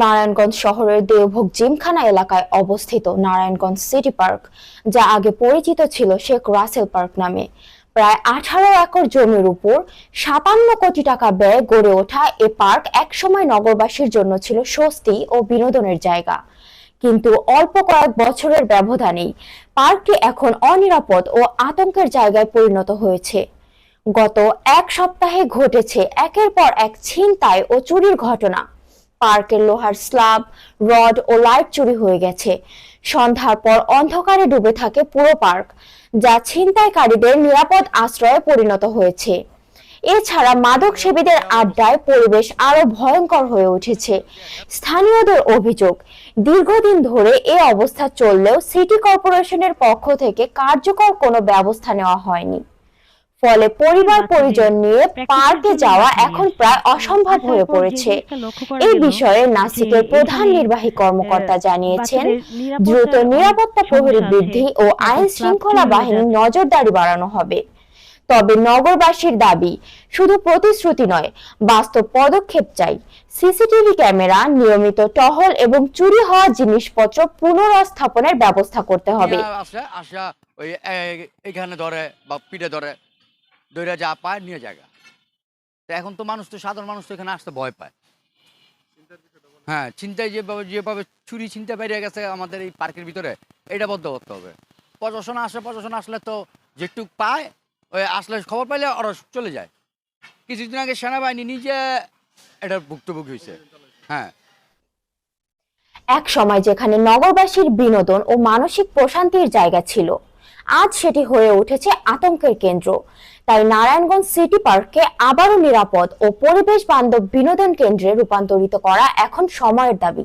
নারায়ণগঞ্জ শহরের দেওভোগ জিমখানা এলাকায় অবস্থিত নারায়ণগঞ্জ সিটি পার্ক, যা আগে পরিচিত ছিল শেখ রাসেল পার্ক নামে। প্রায় আঠারো একর জমির উপর সাতান্ন কোটি টাকা ব্যয়ে গড়ে ওঠা এ পার্ক একসময় নগরবাসীর জন্য ছিল স্বস্তি ও বিনোদনের জায়গা। কিন্তু অল্প কয়েক বছরের ব্যবধানেই পার্কটি এখন অনিরাপদ ও আতঙ্কের জায়গায় পরিণত হয়েছে। গত এক সপ্তাহে ঘটেছে একের পর এক ছিনতাই ও চুরির ঘটনা। পার্কের লোহার স্ল্যাব রড ও লাইট চুরি হয়ে গেছে। সন্ধ্যার পর অন্ধকারে ডুবে থাকে পুরো পার্ক, যা ছিনতাইকারীদের নিরাপদ আশ্রয়ে পরিণত হয়েছে। এছাড়া মাদক সেবীদের আড্ডায় পরিবেশ আরও ভয়ঙ্কর হয়ে উঠেছে। স্থানীয়দের অভিযোগ, দীর্ঘদিন ধরে এ অবস্থা চললেও সিটি কর্পোরেশনের পক্ষ থেকে কার্যকর কোনো ব্যবস্থা নেওয়া হয়নি। ফলে পরিবার পরিজন নিয়ে পার্কে যাওয়া এখন প্রায় অসম্ভব হয়ে পড়েছে। এই বিষয়ে নাসিকের প্রধান নির্বাহী কর্মকর্তা জানিয়েছেন দ্রুত নিরাপত্তা প্রহরী বৃদ্ধি ও আইন শৃঙ্খলা বাহিনীর নজরদারি বাড়ানো হবে। তবে নগরবাসীর দাবি শুধু প্রতিশ্রুতি নয় বাস্তব পদক্ষেপ চাই। সিসিটিভি ক্যামেরা নিয়মিত টহল এবং চুরি হওয়া জিনিসপত্র পুনরস্থাপনের ব্যবস্থা করতে হবে। এখানে ধরে বা পিঠে ধরে। ধরে যা পায় নিয়ে জায়গা তো এখন তো মানুষ তো সাধারণ মানুষ তো এখানে আসতে ভয় পায়। হ্যাঁ চিন্তায় যেভাবে যেভাবে চুরি চিন্তা বেরিয়ে গেছে আমাদের এই পার্কের ভিতরে এটা বদ্ধ করতে হবে। প্রশাসন আসে প্রশাসন আসলে তো যেটুক পায় ওই আসলে খবর পাইলে ওরা চলে যায়। কিছুদিন আগে সেনাবাহিনী নিজে এটা ভুক্তভোগী হয়েছে হ্যাঁ। এক সময় যেখানে নগরবাসীর বিনোদন ও মানসিক প্রশান্তির জায়গা ছিল আজ সেটি হয়ে উঠেছে আতঙ্কের কেন্দ্র। তাই নারায়ণগঞ্জ সিটি পার্ককে আবারও নিরাপদ ও পরিবেশ বান্ধব বিনোদন কেন্দ্রে রূপান্তরিত করা এখন সময়ের দাবি।